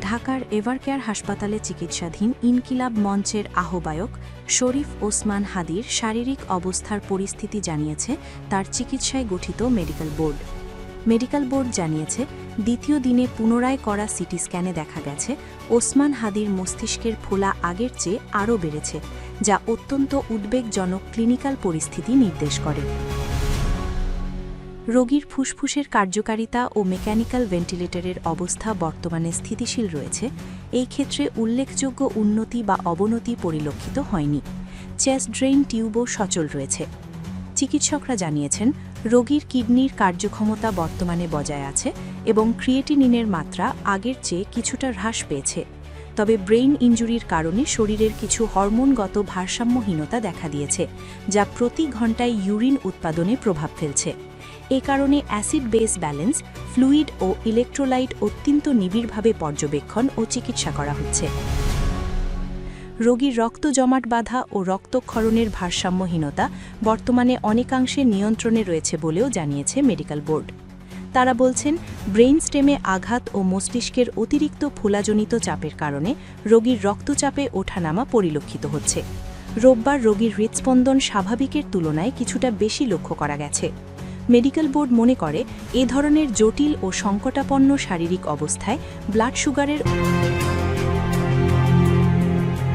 ঢাকার এভারকেয়ার হাসপাতালে চিকিৎসাধীন ইনকিলাব মঞ্চের আহ্বায়ক শরীফ ওসমান হাদির শারীরিক অবস্থার পরিস্থিতি জানিয়েছে তার চিকিৎসায় গঠিত মেডিকেল বোর্ড। মেডিকেল বোর্ড জানিয়েছে, দ্বিতীয় দিনে পুনরায় করা সিটি স্ক্যানে দেখা গেছে, ওসমান হাদির মস্তিষ্কের ফোলা আগের চেয়ে আরও বেড়েছে, যা অত্যন্ত উদ্বেগজনক ক্লিনিক্যাল পরিস্থিতি নির্দেশ করে। রোগীর ফুসফুসের কার্যকারিতা ও মেকানিক্যাল ভেন্টিলেটরের অবস্থা বর্তমানে স্থিতিশীল রয়েছে, এই ক্ষেত্রে উল্লেখযোগ্য উন্নতি বা অবনতি পরিলক্ষিত হয়নি। চেস্ট ড্রেইন টিউবও সচল রয়েছে। চিকিৎসকরা জানিয়েছেন, রোগীর কিডনির কার্যক্ষমতা বর্তমানে বজায় আছে এবং ক্রিয়েটিনিনের মাত্রা আগের চেয়ে কিছুটা হ্রাস পেয়েছে। তবে ব্রেইন ইঞ্জুরির কারণে শরীরের কিছু হরমোনগত ভারসাম্যহীনতা দেখা দিয়েছে, যা প্রতি ঘন্টায় ইউরিন উৎপাদনে প্রভাব ফেলছে। এ কারণে অ্যাসিড বেস ব্যালেন্স, ফ্লুইড ও ইলেকট্রোলাইট অত্যন্ত নিবিড়ভাবে পর্যবেক্ষণ ও চিকিৎসা করা হচ্ছে। রোগীর রক্ত জমাট বাঁধা ও রক্তক্ষরণের ভারসাম্যহীনতা বর্তমানে অনেকাংশে নিয়ন্ত্রণে রয়েছে বলেও জানিয়েছে মেডিকেল বোর্ড। তারা বলছেন, ব্রেইন স্টেমে আঘাত ও মস্তিষ্কের অতিরিক্ত ফোলাজনিত চাপের কারণে রোগীর রক্তচাপে ওঠানামা পরিলক্ষিত হচ্ছে। রোববার রোগীর হৃদস্পন্দন স্বাভাবিকের তুলনায় কিছুটা বেশি লক্ষ্য করা গেছে। মেডিকেল বোর্ড মনে করে এ ধরনের জটিল ও সংকটাপন্ন শারীরিক অবস্থায় ব্লাড সুগারের